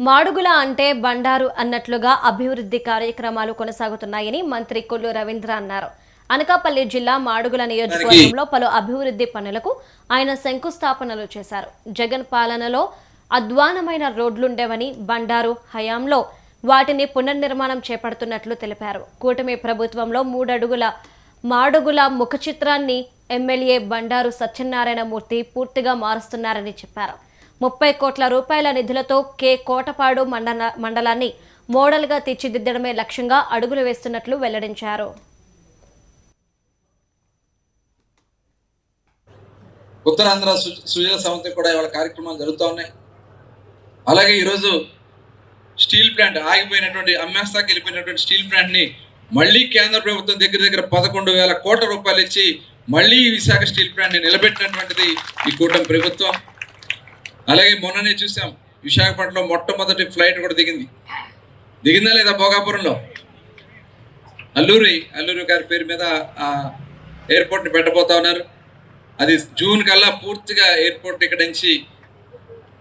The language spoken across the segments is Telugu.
మాడుగుల అంటే బండారు అన్నట్లుగా అభివృద్ధి కార్యక్రమాలు కొనసాగుతున్నాయని మంత్రి కొల్లు రవీంద్ర అన్నారు. అనకాపల్లి జిల్లా మాడుగుల నియోజకవర్గంలో పలు అభివృద్ధి పనులకు ఆయన శంకుస్థాపనలు చేశారు. జగన్ పాలనలో అధ్వానమైన రోడ్లుండేవని బండారు హయాంలో వాటిని పునర్నిర్మాణం చేపడుతున్నట్లు తెలిపారు. కూటమి ప్రభుత్వంలో మూడడుగుల మాడుగుల ముఖ చిత్రాన్ని ఎమ్మెల్యే బండారు సత్యనారాయణ మూర్తి పూర్తిగా మారుస్తున్నారని చెప్పారు. ముప్పై కోట్ల రూపాయల నిధులతో కే కోటపాడు మండల మండలాన్ని మోడల్గా తీర్చిదిద్దడమే లక్ష్యంగా అడుగులు వేస్తున్నట్లు వెల్లడించారు. ఉత్తరాంధ్ర సుజల సంస్థ కూడా ఇవాళ కార్యక్రమాలు జరుగుతూ ఉన్నాయి. అలాగే ఈరోజు స్టీల్ ప్లాంట్ ఆగిపోయినటువంటి అమ్మేస్తాకి వెళ్ళిపోయినటువంటి స్టీల్ ప్లాంట్ని మళ్ళీ కేంద్ర ప్రభుత్వం దగ్గర దగ్గర పదకొండు వేల కోట్ల రూపాయలు ఇచ్చి మళ్ళీ విశాఖ స్టీల్ ప్లాంట్ని నిలబెట్టినటువంటిది ఈ కూటమి ప్రభుత్వం. అలాగే మొన్ననే చూసాం విశాఖపట్నంలో మొట్టమొదటి ఫ్లైట్ కూడా దిగింది. దిగిందా లేదా భోగాపురంలో? అల్లూరి అల్లూరి గారి పేరు మీద ఆ ఎయిర్పోర్ట్ని పెట్టబోతా ఉన్నారు. అది జూన్ కల్లా పూర్తిగా ఎయిర్పోర్ట్ ఇక్కడ నుంచి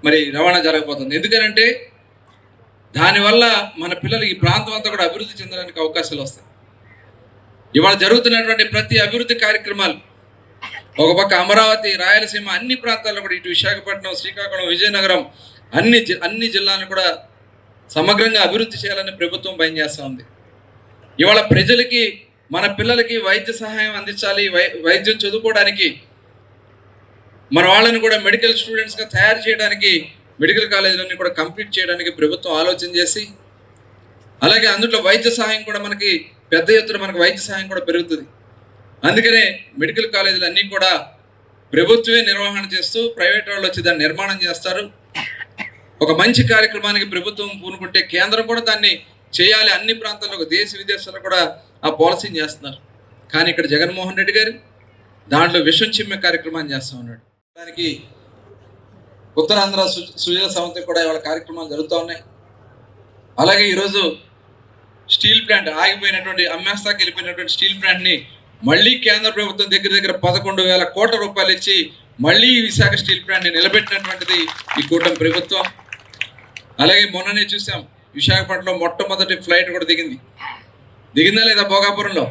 మరి రవాణా జరగబోతుంది. ఎందుకనంటే దానివల్ల మన పిల్లలు ఈ ప్రాంతం అంతా కూడా అభివృద్ధి చెందడానికి అవకాశాలు వస్తాయి. ఇవాళ జరుగుతున్నటువంటి ప్రతి అభివృద్ధి కార్యక్రమాలు ఒక పక్క అమరావతి రాయలసీమ అన్ని ప్రాంతాల్లో కూడా ఇటు విశాఖపట్నం శ్రీకాకుళం విజయనగరం అన్ని అన్ని జిల్లాలను కూడా సమగ్రంగా అభివృద్ధి చేయాలని ప్రభుత్వం పనిచేస్తూ ఉంది. ఇవాళ ప్రజలకి మన పిల్లలకి వైద్య సహాయం అందించాలి వై వైద్యం చదువుకోవడానికి మన వాళ్ళని కూడా మెడికల్ స్టూడెంట్స్గా తయారు చేయడానికి మెడికల్ కాలేజీలన్నీ కూడా కంప్లీట్ చేయడానికి ప్రభుత్వం ఆలోచన చేసి అలాగే అందులో వైద్య సహాయం కూడా మనకి పెద్ద ఎత్తున మనకు వైద్య సహాయం కూడా పెరుగుతుంది. అందుకనే మెడికల్ కాలేజీలు అన్నీ కూడా ప్రభుత్వమే నిర్వహణ చేస్తూ ప్రైవేట్ వాళ్ళు వచ్చి దాన్ని నిర్మాణం చేస్తారు. ఒక మంచి కార్యక్రమానికి ప్రభుత్వం పూనుకుంటే కేంద్రం కూడా దాన్ని చేయాలి. అన్ని ప్రాంతాల్లో దేశ విదేశాల్లో కూడా ఆ పాలసీని చేస్తున్నారు. కానీ ఇక్కడ జగన్మోహన్ రెడ్డి గారు దాంట్లో విషం చిమ్మే కార్యక్రమాన్ని చేస్తూ ఉన్నాడు. దానికి ఉత్తరాంధ్ర సు- సుజల సంస్థ కూడా ఇవాళ కార్యక్రమాలు జరుగుతూ ఉన్నాయి. అలాగే ఈరోజు స్టీల్ ప్లాంట్ ఆగిపోయినటువంటి అమ్మేస్తాకి వెళ్ళిపోయినటువంటి స్టీల్ ప్లాంట్ని మళ్ళీ కేంద్ర ప్రభుత్వం దగ్గర దగ్గర పదకొండు వేల కోట్ల రూపాయలు ఇచ్చి మళ్ళీ విశాఖ స్టీల్ ప్లాంట్ని నిలబెట్టినటువంటిది ఈ కూటమి ప్రభుత్వం. అలాగే మొన్ననే చూసాం విశాఖపట్నంలో మొట్టమొదటి ఫ్లైట్ కూడా దిగింది. దిగిందా లేదా భోగాపురంలో?